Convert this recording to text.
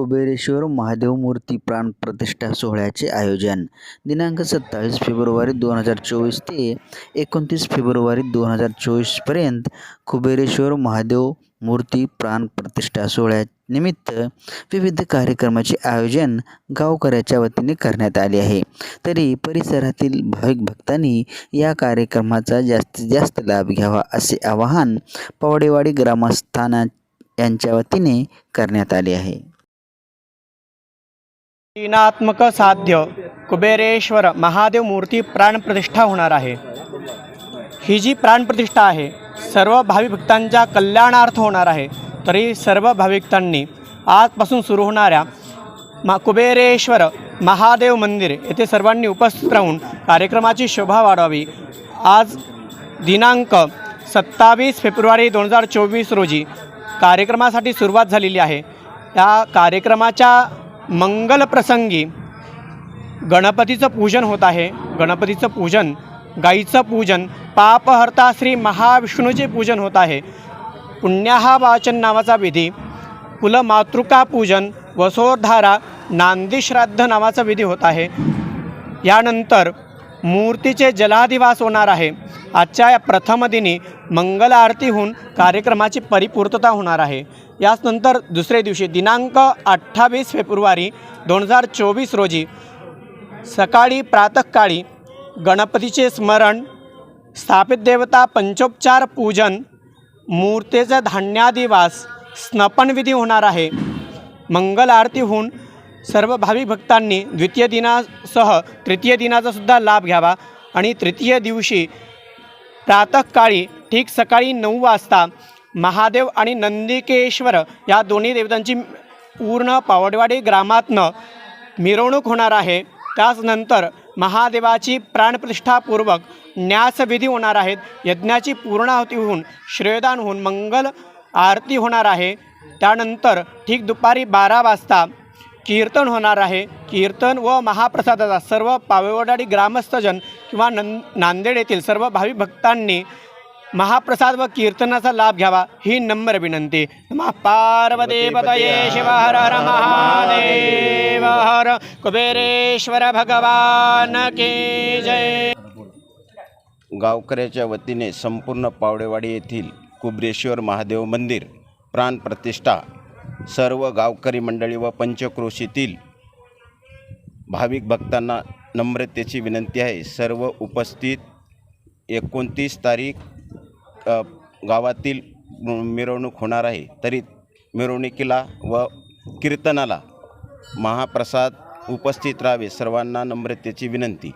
कुबेरेश्वर महादेव मूर्ती प्राण प्रतिष्ठा सोहळ्याचे आयोजन. दिनांक सत्तावीस फेब्रुवारी दोन हजार चोवीस ते एकोणतीस फेब्रुवारी दोन हजार चोवीसपर्यंत कुबेरेश्वर महादेव मूर्ती प्राण प्रतिष्ठा सोहळ्यानिमित्त विविध कार्यक्रमाचे आयोजन गावकऱ्याच्या वतीने करण्यात आले आहे. तरी परिसरातील भाविक भक्तांनी या कार्यक्रमाचा जास्तीत जास्त लाभ घ्यावा असे आवाहन पवडेवाडी ग्रामस्थाना यांच्या वतीने करण्यात आले आहे. तीनात्मक साध्य कुबेरेश्वर महादेव मूर्ती प्राणप्रतिष्ठा होणार आहे. ही जी प्राणप्रतिष्ठा आहे सर्व भावी भक्तांच्या कल्याणार्थ होणार आहे. तरी सर्व भाविकांनी आजपासून सुरू होणाऱ्या मा कुबेरेश्वर महादेव मंदिर येथे सर्वांनी उपस्थित राहून कार्यक्रमाची शोभा वाढवावी. आज दिनांक सत्तावीस फेब्रुवारी दोन हजार चोवीस रोजी कार्यक्रमासाठी सुरुवात झालेली आहे. त्या कार्यक्रमाच्या मंगलप्रसंगी गणपतीचं पूजन होत आहे. गणपतीचं पूजन गाईचं पूजन पापहर्ता श्री महाविष्णूचे पूजन होत आहे. पुण्याहा वाचन नावाचा विधी कुलमातृका पूजन वसोधारा नांदीश्राद्ध नावाचा विधी होत आहे. यानंतर मूर्तीचे जलाधिवास होणार आहे. आजच्या या प्रथम दिनी मंगल आरती होऊन कार्यक्रमाची परिपूर्तता होणार आहे. याचनंतर दुसऱ्या दिवशी दिनांक अठ्ठावीस फेब्रुवारी दोन हजार चोवीस रोजी सकाळी प्रातःकाळी गणपतीचे स्मरण स्थापित देवता पंचोपचार पूजन मूर्तीचा धान्यादिवास स्नपनविधी होणार आहे. मंगल आरती होऊन सर्व भावी भक्तांनी द्वितीय दिनासह तृतीय दिनाचासुद्धा लाभ घ्यावा आणि तृतीय दिवशी प्रातःकाळी ठीक सकाळी नऊ वाजता महादेव आणि नंदिकेश्वर या दोन्ही देवतांची पूर्ण पावडवाडी ग्रामातनं मिरवणूक होणार आहे. त्याचनंतर महादेवाची प्राणप्रतिष्ठापूर्वक न्यासविधी होणार आहेत. यज्ञाची पूर्णाहुती होऊन श्रेयदान होऊन मंगल आरती होणार आहे. त्यानंतर ठीक दुपारी बारा वाजता कीर्तन होणार आहे. कीर्तन व महाप्रसादाचा सर्व पावेवडाडी ग्रामस्थजन किंवा नं नांदेड येथील सर्व भाविक भक्तांनी महाप्रसाद व कीर्तनाचा लाभ घ्यावा ही नम्र विनंती. नमः पार्वती पतये शिव हर हर महादेव हर कुबेरेश्वर भगवान की जय. गावकऱ्याच्या वतीने संपूर्ण पावडेवाडी येथील कुबरेश्वर महादेव मंदिर प्राणप्रतिष्ठा सर्व गावकरी मंडळी व पंचक्रोशीतील भाविक भक्तांना नम्रतेची विनंती आहे. सर्व उपस्थित एकोणतीस तारीख गावातील मिरवणूक होणार आहे. तरी मिरवणुकीला व कीर्तनाला महाप्रसाद उपस्थित राहावे. सर्वांना नम्रतेची विनंती.